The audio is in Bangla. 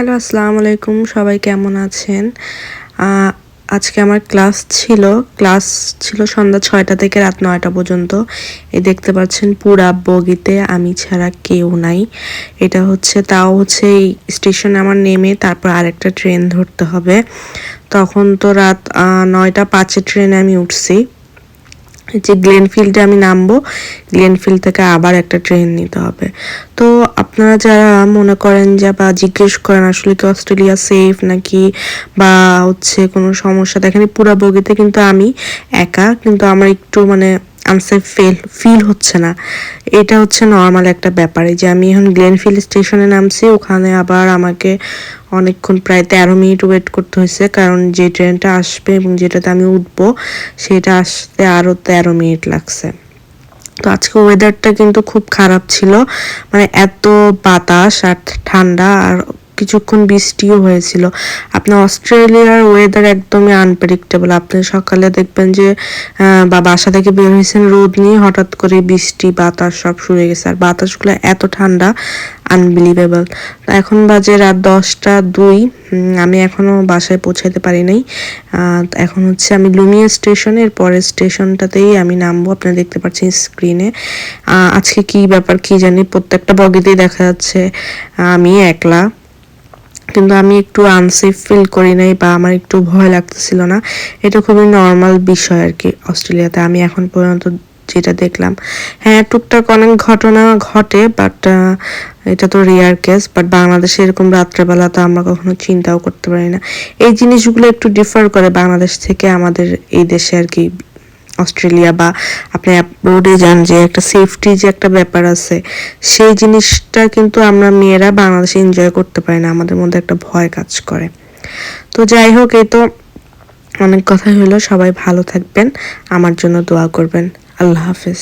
হ্যালো আসসালামু আলাইকুম সবাই কেমন আছেন? আজকে আমার ক্লাস ছিল ক্লাস ছিল সন্ধ্যা ছয়টা থেকে রাত নয়টা পর্যন্ত। এই দেখতে পাচ্ছেন পুরা বগিতে, আমি ছাড়া কেউ নাই। এটা হচ্ছে, তাও হচ্ছে এই স্টেশনে আমার নেমে তারপর আরেকটা ট্রেন ধরতে হবে। তখন তো রাত নয়টা পাঁচে ট্রেনে আমি উঠছি। যে গ্লেনফিল্ডে আমি নামবো গ্লেনফিল্ড থেকে আবার একটা ট্রেন নিতে হবে। তো আপনারা যারা মনে করেন যে, বা জিজ্ঞেস করেন আসলে কি অস্ট্রেলিয়া সেফ নাকি, বা হচ্ছে কোনো সমস্যা, দেখেন পুরা বগিতে কিন্তু আমি একা, কিন্তু আমার একটু মানে আনসেফ ফিল ফিল হচ্ছে না। এটা হচ্ছে নর্মাল একটা ব্যাপার। যে আমি এখন গ্লেনফিল্ড স্টেশনে নামছি, ওখানে আবার আমাকে অনেকক্ষণ প্রায় তেরো মিনিট ওয়েট করতে হয়েছে। কারণ যে ট্রেনটা আসবে এবং যেটাতে আমি উঠবো, সেটা আসতে আরও তেরো মিনিট লাগছে। তো আজকে ওয়েদারটা কিন্তু খুব খারাপ ছিল। মানে এত বাতাস আর ঠান্ডা আর কিছুক্ষণ বৃষ্টিও হয়েছিল। আপনার অস্ট্রেলিয়ার ওয়েদার একদমই আনপ্রেডিক্টেবল আপনি সকালে দেখবেন যে বা বাসা থেকে বের হয়েছেন রোদ নিয়ে হঠাৎ করে বৃষ্টি, বাতাস সব শুরু গেছে। আর বাতাসগুলো এত ঠান্ডা আনবিলিভেবল এখন বাজে রাত দশটা দুই। আমি এখনও বাসায় পৌঁছাতে পারি নাই। এখন হচ্ছে আমি লুমিয়া স্টেশনের পরের স্টেশনটাতেই আমি নামবো। আপনারা দেখতে পাচ্ছেন স্ক্রিনে আজকে কি ব্যাপার কি জানি, প্রত্যেকটা বগিতেই দেখা যাচ্ছে। আমি একলা। কিন্তু আমি একটু আনসেফ ফিল করি নাই বা আমার একটু ভয় লাগতেছিল না। এটা খুবই নর্মাল বিষয় আর কি অস্ট্রেলিয়াতে। আমি এখন পর্যন্ত যেটা দেখলাম। হ্যাঁ টুকটাক অনেক ঘটনা ঘটে বাট এটা তো রেয়ার কেস বাট বাংলাদেশে এরকম রাত্রেবেলা তো আমরা কখনো চিন্তাও করতে পারি না। এই জিনিসগুলো একটু ডিফার করে বাংলাদেশ থেকে আমাদের এই দেশে আর কি, অস্ট্রেলিয়া বা আপনি অ্যাব্রোডে যান যে একটা সেফটি যে একটা ব্যাপার আছে, সেই জিনিসটা কিন্তু আমরা মেয়েরা বাংলাদেশে এনজয় করতে পারি না, আমাদের মধ্যে একটা ভয় কাজ করে। তো যাই হোক, এই তো অনেক কথাই হলো, সবাই ভালো থাকবেন, আমার জন্য দোয়া করবেন, আল্লাহ হাফেজ।